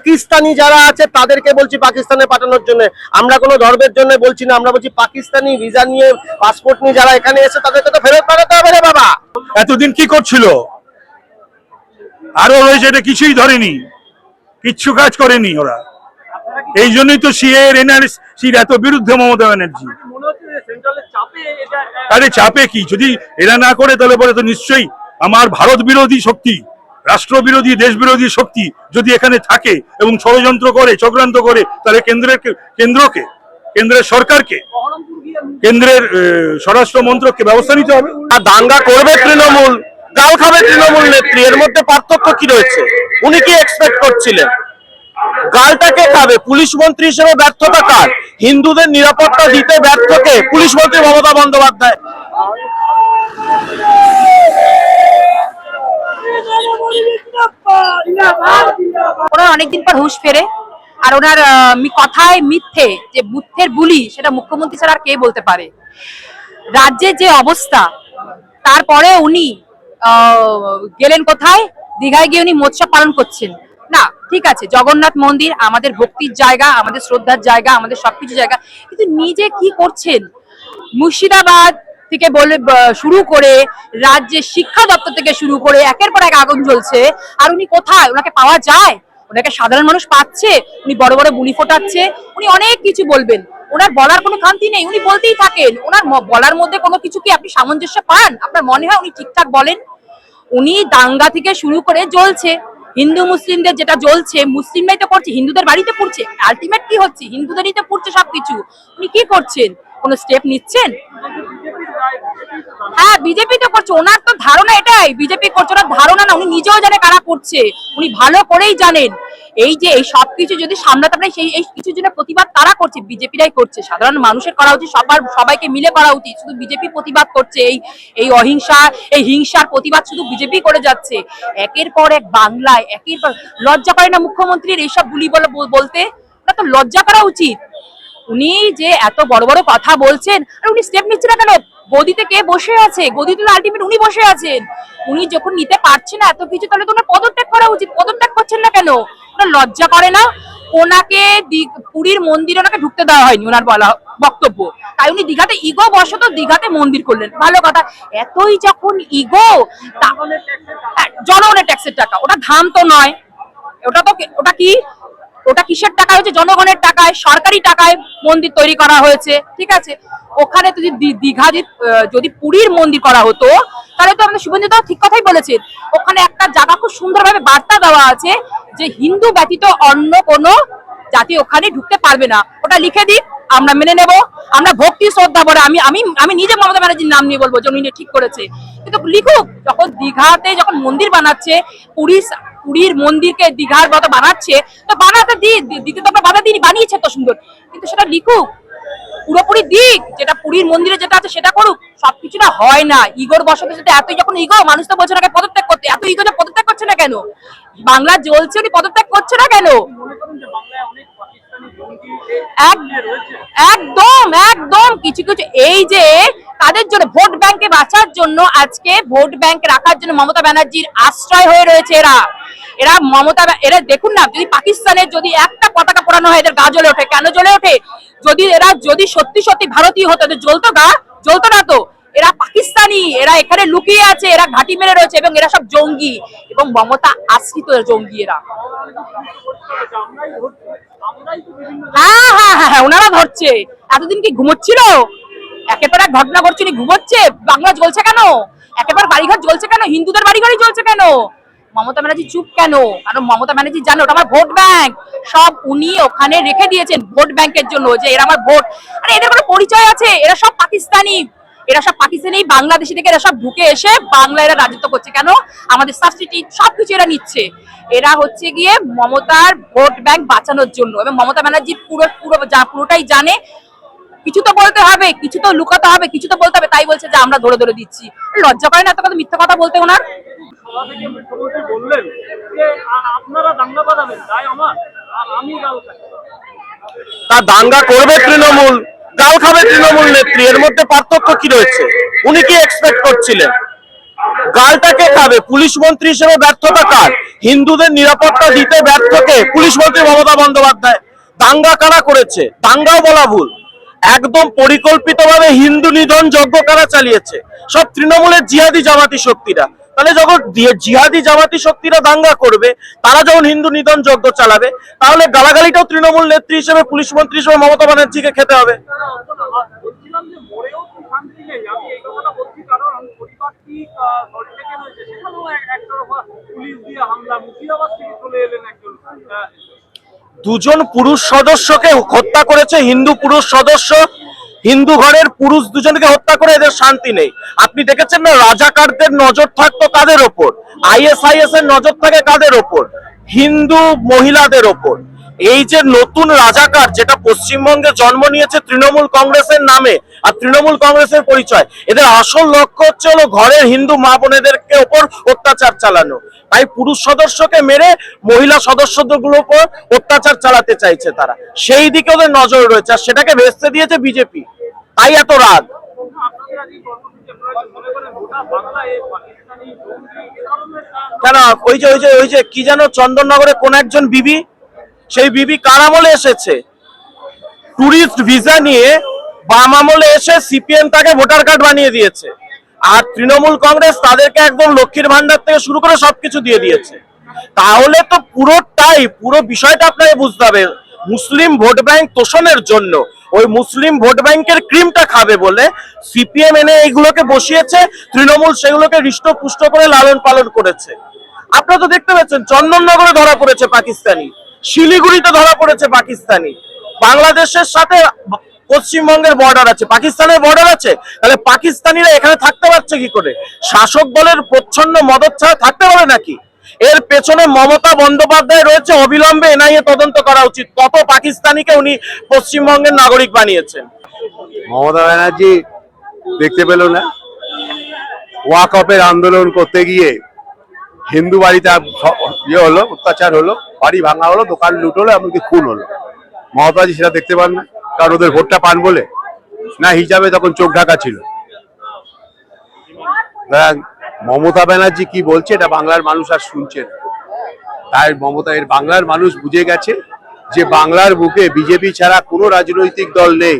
পাকিস্তানি যারা আছে, তাদেরকে বলছি পাকিস্তানে পাঠানোর জন্য। আমরা কোনো ধর্মের জন্য বলছি না, আমরা বলছি পাকিস্তানি ভিসা নিয়ে পাসপোর্ট নিয়ে যারা এখানে এসে তাদেরকে তো ফেরত পাঠাতে হবে রে বাবা। এতদিন কি করছিল? আরও রয়েছে এটা কিছুই ধরেনি। কিচ্ছু কাজ করেনি ওরা। এই জন্যই তো সিএ এনআরসির এত বিরুদ্ধে মমতা ব্যানার্জি। আরে চাপে কি? যদি এরা না করে, তাহলে পরে তো নিশ্চয়ই আমার ভারত বিরোধী শক্তি। রাষ্ট্র দেশবিরোধী শক্তি যদি এখানে থাকে এবং ষড়যন্ত্র করে, চক্রান্ত করে, তাহলে কেন্দ্রের কেন্দ্রকে, কেন্দ্রের সরকারকে, কেন্দ্রের স্বরাষ্ট্র মন্ত্রককে ব্যবস্থা নিতে হবে। আর দাঙ্গা করবে তৃণমূল, গাল খাবে তৃণমূল নেত্রী, এর মধ্যে পার্থক্য কি রয়েছে? উনি কি এক্সপেক্ট করছিলেন? গালটাকে খাবে, পুলিশ মন্ত্রী হিসেবে ব্যর্থতা কার? হিন্দুদের নিরাপত্তা দিতে ব্যর্থকে পুলিশ মন্ত্রী মমতা বন্দ্যোপাধ্যায়। ওনার অনেকদিন পর হুঁশ ফেরে। আর ওনার কথায় মিথ্যে, যে বুদ্ধের বুলি, সেটা মুখ্যমন্ত্রী ছাড়া আর কে বলতে পারে? রাজ্যের যে অবস্থা, তারপরে উনি গেলেন কোথায়? দীঘায় গিয়ে উনি মৎস্য পালন করছেন। না, ঠিক আছে, জগন্নাথ মন্দির আমাদের ভক্তির জায়গা, আমাদের শ্রদ্ধার জায়গা, আমাদের সবকিছু জায়গা, কিন্তু নিজে কি করছেন? মুর্শিদাবাদ থেকে বলে শুরু করে রাজ্যের শিক্ষা দপ্তর থেকে শুরু করে একের পর এক আগুন জ্বলছে। আর উনি কোথায়? ওনাকে পাওয়া যায়? ওনাকে সাধারণ মানুষ পাচ্ছে? উনি বড় বড় বুলি ফোটাচ্ছে? উনি অনেক কিছু বলবেন। ওনার বলার কোনো খান্তি নেই। উনি বলতেই থাকেন, ওনার বলার মধ্যে কোনো কিছু কি আপনি সামঞ্জস্য পান? আপনার মনে হয় উনি ঠিকঠাক বলেন? উনি দাঙ্গা থেকে শুরু করে জ্বলছে। হিন্দু, মুসলিমদের যেটা জ্বলছে, মুসলিমরাই তো করছে, হিন্দুদের বাড়িতে পড়ছে। আলটিমেট কি হচ্ছে? হিন্দুদেরই তো পড়ছে সবকিছু। উনি কি করছেন? কোনো স্টেপ নিচ্ছেন? হ্যাঁ বিজেপি তো করছে। ওনার তো ধারণা এটাই, বিজেপি করছে ওনার ধারণা না, উনি নিজেও জানে কারা করছে। উনি ভালো করেই জানেন। এই যে, এই সবকিছু যদি সামলাতে পারে সেই, এই কিছু জন্য প্রতিবাদ তারা করছে, বিজেপিরাই করছে। সাধারণ মানুষের করা উচিত, সবার, সবাইকে মিলে করা উচিত। শুধু বিজেপি প্রতিবাদ করছে, এই এই অহিংসা, এই হিংসার প্রতিবাদ শুধু বিজেপি করে যাচ্ছে। একের পর এক বাংলায়, একের পর, লজ্জা করে না মুখ্যমন্ত্রীর এইসব গুলি বলে বলতে? ওটা তো লজ্জা করা উচিত। উনি যে এত বড় বড় কথা বলছেন, আর উনি স্টেপ নিচ্ছেন না কেন? গদিতে কে বসে আছে? গদিতে তো আলটিমেট উনি বসে আছেন। উনি যখন নিতে পারছে না এত কিছু, তাহলে তো ওনার পদত্যাগ করা উচিত। পদত্যাগ করছেন না কেন? ওনার লজ্জা করে না? ওনাকে পুরীর মন্দিরে ওনাকে ঢুকতে দেওয়া হয়নি ওনার বলা বক্তব্য। তাই উনি দীঘাতে, ইগো বসত দীঘাতে মন্দির করলেন। ভালো কথা। এতই যখন ইগো জনগণের ট্যাক্সের টাকা। ওটা ধাম তো নয়। ওটা তো ওটা কি? ওটা কিসের টাকা হচ্ছে? জনগণের টাকায়, সরকারি টাকায় মন্দির তৈরি করা হয়েছে। ঠিক আছে? ওখানে যদি দীঘা যদি, পুরীর মন্দির করা হতো তাহলে তো আমাদের শুভেন্দু ঠিক কথাই বলেছেন ওখানে একটা জায়গা খুব সুন্দরভাবে বার্তা দেওয়া আছে যে হিন্দু ব্যতীত অন্য কোনো জাতি ওখানে ঢুকতে পারবে না। ওটা লিখে দিক আমরা মেনে নেব। আমরা ভক্তি শ্রদ্ধা বলে আমি আমি আমি নিজে মমতা ব্যানার্জির নাম নিয়ে বলব যে উনি ঠিক করেছে। কিন্তু লিখুক যখন দীঘাতে যখন মন্দির বানাচ্ছে পুরী পুরীর মন্দিরকে দীঘার মতো বানাচ্ছে তো বানাতে দি দি- দিতে তো আমরা বাধা দিই বানিয়েছে তো সুন্দর। কিন্তু সেটা লিখুক পুরোপুরি দিক, যেটা পুরীর মন্দিরে যেটা আছে সেটা করুক, সবকিছু না হয় না। ইগোর বসতে সাথে এতই যখন ইগো, মানুষ তো বলছে না পদত্যাগ করতে, এত ইগো যে পদত্যাগ করছে না কেন? বাংলা জ্বলছে উনি পদত্যাগ করছে না কেন? একদম একদম। কিছু কিছু, এই যে তাদের জন্য? ভোট ব্যাংকে বাঁচার জন্য আজকে ভোট ব্যাংক রাখার জন্য মমতা ব্যানার্জির আশ্রয় হয়ে রয়েছে এরা। এরা মমতা এরা দেখুন না, যদি পাকিস্তানের যদি একটা পতাকা পোড়ানো হয়, এদের গা জ্বলে ওঠে। কেন জ্বলে ওঠে? যদি এরা, যদি সত্যি সত্যি ভারতীয় হতো জ্বলতো গা, জ্বলতো না তো। এরা পাকিস্তানি, এরা এখানে লুকিয়ে আছে, এরা ঘাঁটি মেরে রয়েছে, এবং এরা সব জঙ্গি, এবং মমতা আশ্রিত জঙ্গি এরা। হ্যাঁ হ্যাঁ হ্যাঁ হ্যাঁ ওনারা ধরছে। এতদিন কি ঘুমোচ্ছিল? একেবারে এক ঘটনা ঘটছে ঘুমোচ্ছে? বাংলা জ্বলছে কেন? একেবারে বাড়িঘর জ্বলছে কেন? হিন্দুদের বাড়িঘরই জ্বলছে কেন? মমতা ব্যানার্জি চুপ কেন? কারণ মমতা ব্যানার্জি জানো ওটা আমার ভোট ব্যাংক। সব উনি ওখানে রেখে দিয়েছেন ভোট ব্যাংকের জন্য যে এরা আমার ভোট। আরে, এদের কোনো পরিচয় আছে? এরা সব পাকিস্তানি। এরা সব পাকিস্তানি, বাংলাদেশি থেকে এরা সব ঢুকে এসে বাংলা এরা রাজত্ব করছে। কেন? আমাদের সাবসিডি সবকিছু এরা নিচ্ছে। এরা হচ্ছে গিয়ে মমতার ভোট ব্যাংক বাঁচানোর জন্য। এবং মমতা ব্যানার্জি পুরো পুরো, যা পুরোটাই জানে কিছু তো বলতে হবে কিছু তো লুকাতে হবে কিছু তো বলতে হবে তাই বলছে যে আমরা ধরে ধরে দিচ্ছি। লজ্জা করে না এত কথা মিথ্যা কথা বলতে ওনার? সভা থেকে মুখ্যমন্ত্রী বললেন যে আপনারা দাঙ্গা বাঁধাবেন তাই আমার আমি তা দাঙ্গা করবে তৃণমূল গাল খাবে তৃণমূল নেত্রী এর মধ্যে পার্থক্য কি রয়েছে? উনি কি এক্সপেক্ট করছিলেন? গালটাকে খাবে পুলিশ মন্ত্রী হিসেবে ব্যর্থতা কার? হিন্দুদের নিরাপত্তা দিতে ব্যর্থকে পুলিশ মন্ত্রী মমতা বন্দ্যোপাধ্যায়। দাঙ্গা কারা করেছে? দাঙ্গাও বলা ভুল। একদম পরিকল্পিতভাবে হিন্দু নিধন যজ্ঞ কারা চালিয়েছে? সব তৃণমূলের জিহাদি জামাতি শক্তিরা। তাহলে যখন জিহাদি জামাতি শক্তিরা দাঙ্গা করবে, তারা যখন হিন্দু নিধন যজ্ঞ চালাবে, তাহলে গালাগালিটাও তৃণমূল নেত্রী হিসেবে, পুলিশ মন্ত্রী হিসেবে মমতা ব্যানার্জিকে খেতে হবে। মুর্শিদাবাদ থেকে চলে এলেন একজন দুজন পুরুষ সদস্যকে হত্যা করেছে, হিন্দু পুরুষ সদস্য, হিন্দু ঘরের পুরুষ দুজনকে হত্যা করে এদের শান্তি নেই। আপনি দেখেছেন না, রাজাকারদের নজর থাকতো কাদের ওপর? আইএসআইএস এর নজর থাকে কাদের ওপর? হিন্দু মহিলাদের ওপর। এই যে নতুন রাজাকার যেটা পশ্চিমবঙ্গে জন্ম নিয়েছে তৃণমূল কংগ্রেসের নামে আর তৃণমূল কংগ্রেসের পরিচয়, এদের আসল লক্ষ্য হচ্ছে হলো ঘরের হিন্দু মা বোনেদেরকে ওপর অত্যাচার চালানো। তাই পুরুষ সদস্যকে মেরে মহিলা সদস্যগুলোর উপর অত্যাচার চালাতে চাইছে তারা। সেই দিকে ওদের নজর রয়েছে আর সেটাকে ভেস্তে দিয়েছে বিজেপি। তাই এত রাগ। কেন? ওই যে ওই যে ওই যে, কি যেন চন্দননগরে কোন একজন বিবি সেই বিবি কার আমলে এসেছে? টুরিস্ট ভিসা নিয়ে বাম আমলে এসে সিপিএম তাকে ভোটার কার্ড বানিয়ে দিয়েছে। আর তৃণমূল কংগ্রেস তাদেরকে একদম লক্ষ্মীর ভান্ডার থেকে শুরু করে সবকিছু দিয়ে দিয়েছে। তাহলে তো পুরোটাই পুরো বিষয়টা আপনাকে বুঝতে হবে। মুসলিম ভোট ব্যাংক তোষণের জন্য, ওই মুসলিম ভোট ব্যাংকের ক্রিমটা খাবে বলে সিপিএম এনে এইগুলোকে বসিয়েছে, তৃণমূল সেগুলোকে হৃষ্টপুষ্ট করে লালন পালন করেছে। আপনারা তো দেখতে পাচ্ছেন, চন্দননগরে ধরা পড়েছে পাকিস্তানি। শিলিগুড়িতে ধরা পড়েছে পাকিস্তানি। বাংলাদেশের সাথে পশ্চিমবঙ্গের বর্ডার আছে। পাকিস্তানের বর্ডার আছে? তাহলে পাকিস্তানিরা এখানে থাকতে পারছে কি করে? শাসক দলের প্রচ্ছন্ন মদত ছাড়া থাকতে পারে নাকি? এর পেছনে মমতা বন্দ্যোপাধ্যায় রয়েছে, অবিলম্বে এনআইএ তদন্ত করা উচিত। কত পাকিস্তানিকে উনি পশ্চিমবঙ্গের নাগরিক বানিয়েছেন? মমতা ব্যানার্জি দেখতে পেল না। ওয়াকপের আন্দোলন করতে গিয়ে হিন্দু বাড়িতে ইয়ে হলো, অত্যাচার হলো, বাড়ি ভাঙা হলো, দোকান লুট হলো, এমনকি খুন হলো। মমতাজি সেটা দেখতে পান না, কারণ ওদের ভোটটা পান বলে। না হিসাবে তখন চোখ ঢাকা ছিল। মমতা ব্যানার্জি কি বলছে, এটা বাংলার মানুষ আর শুনছে না। তাই মমতা, এর বাংলার মানুষ বুঝে গেছে যে বাংলার বুকে বিজেপি ছাড়া কোনো রাজনৈতিক দল নেই।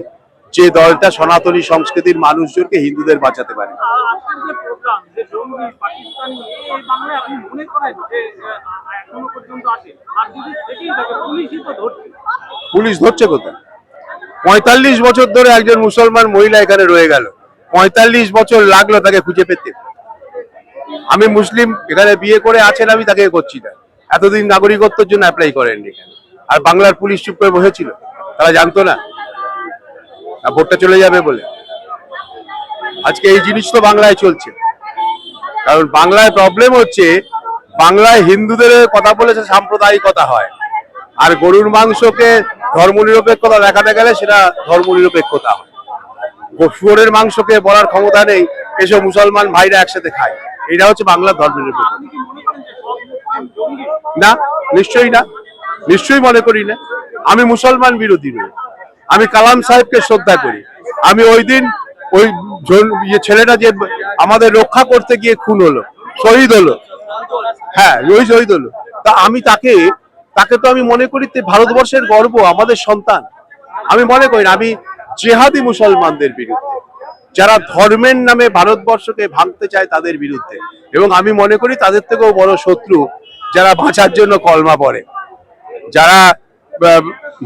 যে দলটা সনাতনী সংস্কৃতির মানুষজনকে হিন্দুদের বাঁচাতে পারে। পুলিশ ধরছে কোথায়? পঁয়তাল্লিশ বছর ধরে একজন মুসলমান মহিলা এখানে রয়ে গেল। পঁয়তাল্লিশ বছর লাগল তাকে খুঁজে পেতে। আমি মুসলিম এখানে বিয়ে করে আছেন আমি তাকে করছি না। এতদিন নাগরিকত্বের জন্য অ্যাপ্লাই করেননি। আর বাংলার পুলিশ চুপ করে বসেছিল? তারা জানতো না? না ভোটটা চলে যাবে বলে। আজকে এই জিনিস তো বাংলায় চলছে। কারণ বাংলায় প্রবলেম হচ্ছে, বাংলায় হিন্দুদের কথা বলেছে, সাম্প্রদায়িকতা হয়। আর গরুর মাংসকে ধর্মনিরপেক্ষতা দেখাতে গেলে সেটা ধর্মনিরপেক্ষতা হয়। শুয়োরের মাংসকে বলার ক্ষমতা নেই, এসব মুসলমান ভাইরা একসাথে খায়। এটা হচ্ছে বাংলার মনে জঙ্গি না, নিশ্চয়ই না। নিশ্চয়ই মনে করি না। আমি মুসলমান বিরোধী নই। আমি কালাম সাহেবকে শ্রদ্ধা করি। আমি ওই দিন ওই ইয়ে ছেলেটা যে আমাদের রক্ষা করতে গিয়ে খুন হলো, শহীদ হলো। হ্যাঁ ওই শহীদ হলো। তা আমি তাকে তাকে তো আমি মনে করি ভারতবর্ষের গর্ব, আমাদের সন্তান। আমি মনে করি আমি জেহাদি মুসলমানদের বিরুদ্ধে। যারা ধর্মের নামে ভারতবর্ষকে ভাঙতে চায় তাদের বিরুদ্ধে। এবং আমি মনে করি তাদের থেকেও বড় শত্রু যারা বাঁচার জন্য কলমা পড়ে। যারা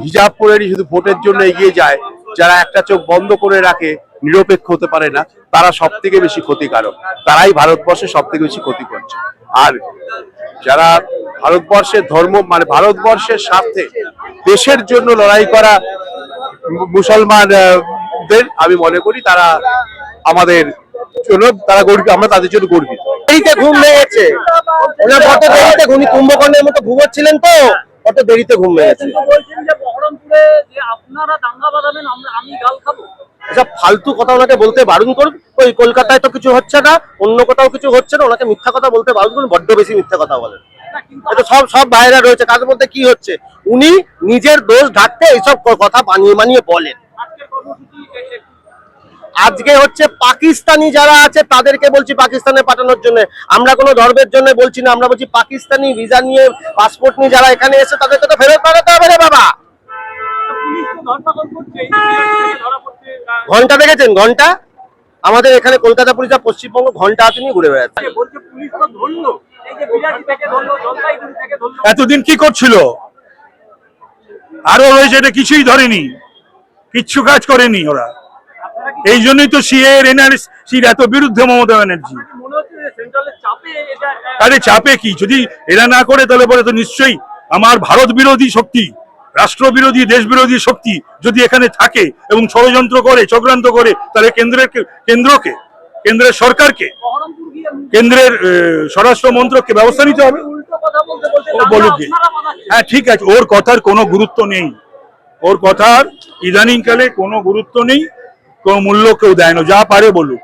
হিজাব পরেনি শুধু ভোটের জন্য এগিয়ে যায় যারা একটা চোখ বন্ধ করে রাখে নিরপেক্ষ হতে পারে না তারা সব থেকে বেশি ক্ষতিকারক। তারাই ভারতবর্ষে সব থেকে বেশি ক্ষতি করছে। আর যারা ভারতবর্ষের ধর্ম মানে ভারতবর্ষের স্বার্থে দেশের জন্য লড়াই করা মু- মুসলমান আহ, দের আমি মনে করি তারা আমাদের জন্য তারা গর্বিত আমরা তাদের জন্য গর্বিত। দেরিতে ঘুম ভেঙেছে। ওনার কুম্ভকর্ণের মতো ঘুমোচ্ছিলেন তো। কত দেরিতে ঘুম ভেঙেছে এসব ফালতু কথা ওনাকে বলতে বারণ করুন। ওই কলকাতায় তো কিছু হচ্ছে না অন্য কোথাও কিছু হচ্ছে না ওনাকে মিথ্যা কথা বলতে বারণ করুন বড্ড বেশি মিথ্যা কথা বলেন। এটা সব সব ভাইরা রয়েছে কাদের মধ্যে কি হচ্ছে? উনি নিজের দোষ ঢাকতে এইসব কথা বানিয়ে বানিয়ে বলেন। আজকে হচ্ছে পাকিস্তানি যারা আছে, তাদেরকে বলছি পাকিস্তানে পাঠানোর জন্য। আমরা কোনো ধর্মের জন্য বলছি না, আমরা বলছি পাকিস্তানি ভিসা নিয়ে, পাসপোর্ট নিয়ে যারা এখানে এসে তাদেরকে তো ফেরত পাঠাতে হবে রে বাবা। ঘণ্টা দেখেছেন? ঘণ্টা? আমাদের এখানে কলকাতা পুলিশ আর পশ্চিমবঙ্গ ঘণ্টা হাতে নিয়ে ঘুরে বেড়াচ্ছে। এতদিন কি করছিল? আরও রয়েছে এটা কিছুই ধরেনি। কিচ্ছু কাজ করেনি ওরা। এই জন্যই তো সিএ এর এনআরসির এত বিরুদ্ধে মমতা ব্যানার্জি। চাপে আরে চাপে কি? যদি এরা না করে তাহলে পরে তো নিশ্চয়ই আমার ভারত বিরোধী শক্তি রাষ্ট্র বিরোধী দেশ বিরোধী শক্তি যদি এখানে থাকে এবং ষড়যন্ত্র করে চক্রান্ত করে তাহলে কেন্দ্রের কেন্দ্রকে কেন্দ্রের সরকারকে কেন্দ্রের স্বরাষ্ট্র মন্ত্রককে ব্যবস্থা নিতে হবে। বলুক হ্যাঁ ঠিক আছে ওর কথার কোনো গুরুত্ব নেই। ওর কথার ইদানিংকালে কোনো গুরুত্ব নেই। কোনো মূল্য কেউ দেয় না যা পারে বলুক।